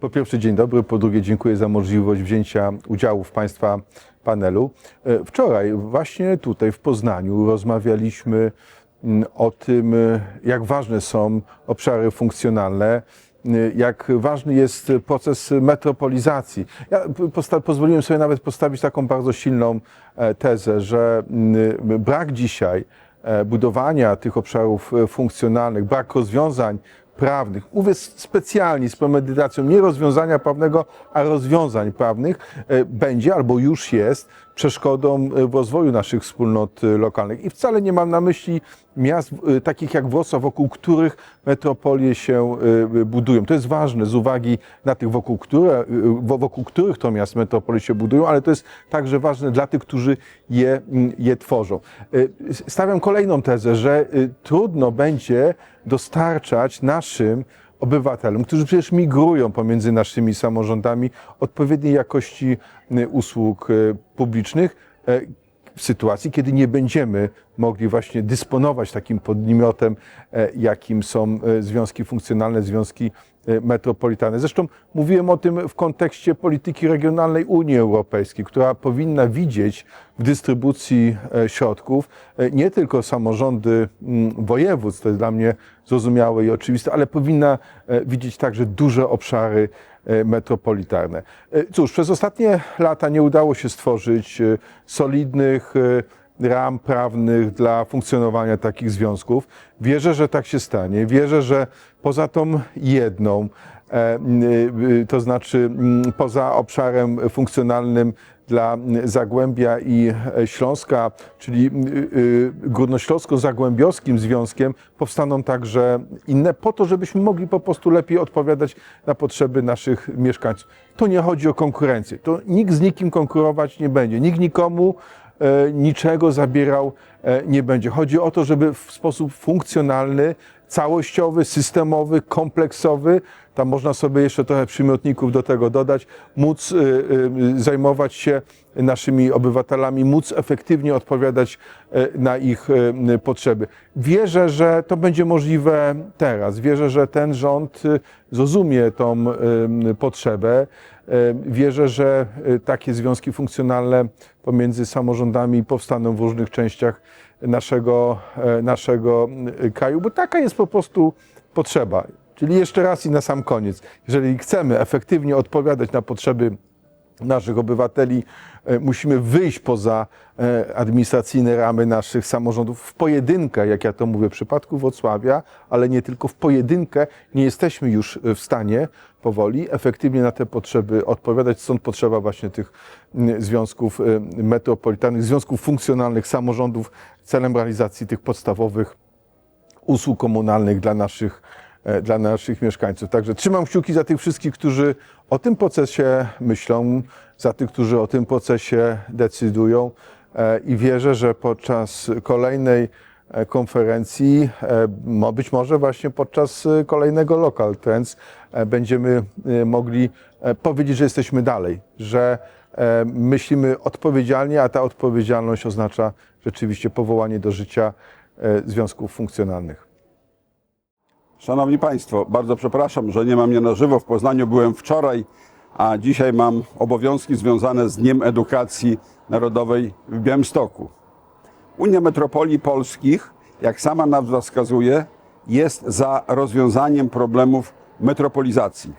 Po pierwsze, dzień dobry. Po drugie, dziękuję za możliwość wzięcia udziału w Państwa panelu. E, Wczoraj właśnie tutaj w Poznaniu rozmawialiśmy mm, o tym, e, jak ważne są obszary funkcjonalne, e, jak ważny jest proces metropolizacji. Ja pozwoliłem sobie nawet postawić taką bardzo silną tezę, że mm, brak dzisiaj budowania tych obszarów funkcjonalnych, brak rozwiązań prawnych, s- specjalnie z premedytacją, nie rozwiązania prawnego, a rozwiązań prawnych, e, będzie albo już jest przeszkodą e, w rozwoju naszych wspólnot e, lokalnych. I wcale nie mam na myśli miast e, takich jak Wrocław, wokół których metropolie się budują. To jest ważne z uwagi na tych, wokół, które, wo- wokół których to miast metropolie się budują, ale to jest także ważne dla tych, którzy je, je tworzą. Stawiam kolejną tezę, że trudno będzie dostarczać naszym obywatelom, którzy przecież migrują pomiędzy naszymi samorządami, odpowiedniej jakości y, usług y, publicznych. E, sytuacji, kiedy nie będziemy mogli właśnie dysponować takim podmiotem, e, jakim są e, związki funkcjonalne, związki e, metropolitalne. Zresztą mówiłem o tym w kontekście polityki regionalnej Unii Europejskiej, która powinna widzieć w dystrybucji środków nie tylko samorządy mm, województw, to jest dla mnie zrozumiałe i oczywiste, ale powinna widzieć także duże obszary metropolitarne. E, Cóż, przez ostatnie lata nie udało się stworzyć e, solidnych e, ram prawnych dla funkcjonowania takich związków. Wierzę, że tak się stanie. Wierzę, że poza tą jedną, e, to znaczy mm, poza obszarem funkcjonalnym dla mm, Zagłębia i e, Śląska, czyli y, y, Górnośląsko-Zagłębiowskim związkiem, powstaną także inne, po to, żebyśmy mogli po prostu lepiej odpowiadać na potrzeby naszych mieszkańców. To nie chodzi o konkurencję. To nikt z nikim konkurować nie będzie. Nikt nikomu e, niczego zabierał e, nie będzie. Chodzi o to, żeby w sposób funkcjonalny, całościowy, systemowy, kompleksowy, tam można sobie jeszcze trochę przymiotników do tego dodać, móc y, zajmować się naszymi obywatelami, móc efektywnie odpowiadać e, na ich e, potrzeby. Wierzę, że to będzie możliwe teraz. Wierzę, że ten rząd zrozumie tą potrzebę. E, Wierzę, że y, takie związki funkcjonalne pomiędzy samorządami powstaną w różnych częściach naszego, e, naszego kraju, bo taka jest po prostu potrzeba. Czyli jeszcze raz i na sam koniec, jeżeli chcemy efektywnie odpowiadać na potrzeby naszych obywateli, e, musimy wyjść poza e, administracyjne ramy naszych samorządów w pojedynkę, jak ja to mówię w przypadku Wrocławia, ale nie tylko w pojedynkę, nie jesteśmy już w stanie powoli efektywnie na te potrzeby odpowiadać. Stąd potrzeba właśnie tych związków e, metropolitalnych, związków funkcjonalnych, samorządów celem realizacji tych podstawowych usług komunalnych dla naszych, e, dla naszych mieszkańców. Także trzymam kciuki za tych wszystkich, którzy o tym procesie myślą, za tych, którzy o tym procesie decydują e, i wierzę, że podczas kolejnej e, konferencji, e, być może właśnie podczas e, kolejnego Local Trends e, będziemy e, mogli e, powiedzieć, że jesteśmy dalej, że e, myślimy odpowiedzialnie, a ta odpowiedzialność oznacza rzeczywiście powołanie do życia e, związków funkcjonalnych. Szanowni Państwo, bardzo przepraszam, że nie mam mnie na żywo. W Poznaniu byłem wczoraj, a dzisiaj mam obowiązki związane z Dniem Edukacji Narodowej w Białymstoku. Unia Metropolii Polskich, jak sama nazwa wskazuje, jest za rozwiązaniem problemów metropolizacji.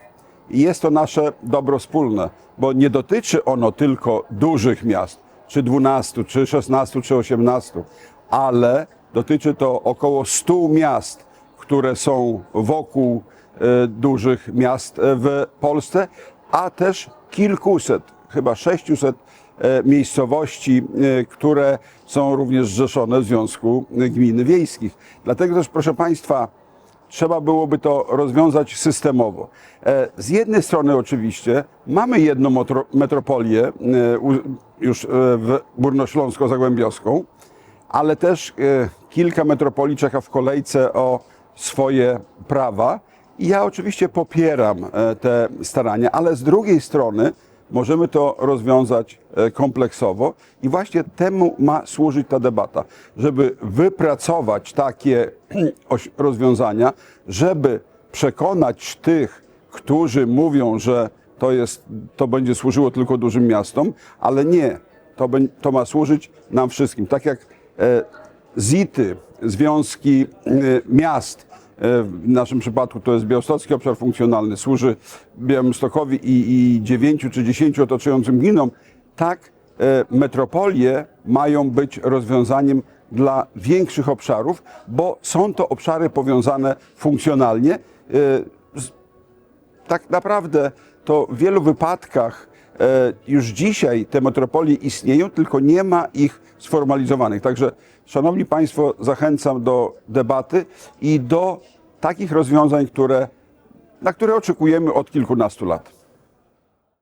I jest to nasze dobro wspólne, bo nie dotyczy ono tylko dużych miast, czy 12, czy 16, czy 18, ale dotyczy to około 100 miast, które są wokół e, dużych miast e, w Polsce, a też kilkuset, chyba 600 e, miejscowości, które są również zrzeszone w Związku Gmin Wiejskich. Dlatego też, proszę Państwa, trzeba byłoby to rozwiązać systemowo. Z jednej strony oczywiście mamy jedną metro- metropolię już w Górnośląsko-Zagłębiowską, ale też kilka metropolii czeka w kolejce o swoje prawa. I ja oczywiście popieram e, te starania, ale z drugiej strony możemy to rozwiązać e, kompleksowo i właśnie temu ma służyć ta debata, żeby wypracować takie rozwiązania, żeby przekonać tych, którzy mówią, że to, jest, to będzie służyło tylko dużym miastom, ale nie. To, bę- to ma służyć nam wszystkim. Tak jak e, ZIT-y, związki e, miast, e, w naszym przypadku to jest Białostocki Obszar Funkcjonalny, służy Białymstokowi i, i 9 czy 10 otaczającym gminom, tak e, metropolie mają być rozwiązaniem dla większych obszarów, bo są to obszary powiązane funkcjonalnie. Tak naprawdę to w wielu wypadkach już dzisiaj te metropolie istnieją, tylko nie ma ich sformalizowanych. Także, Szanowni Państwo, zachęcam do debaty i do takich rozwiązań, które, na które oczekujemy od kilkunastu lat.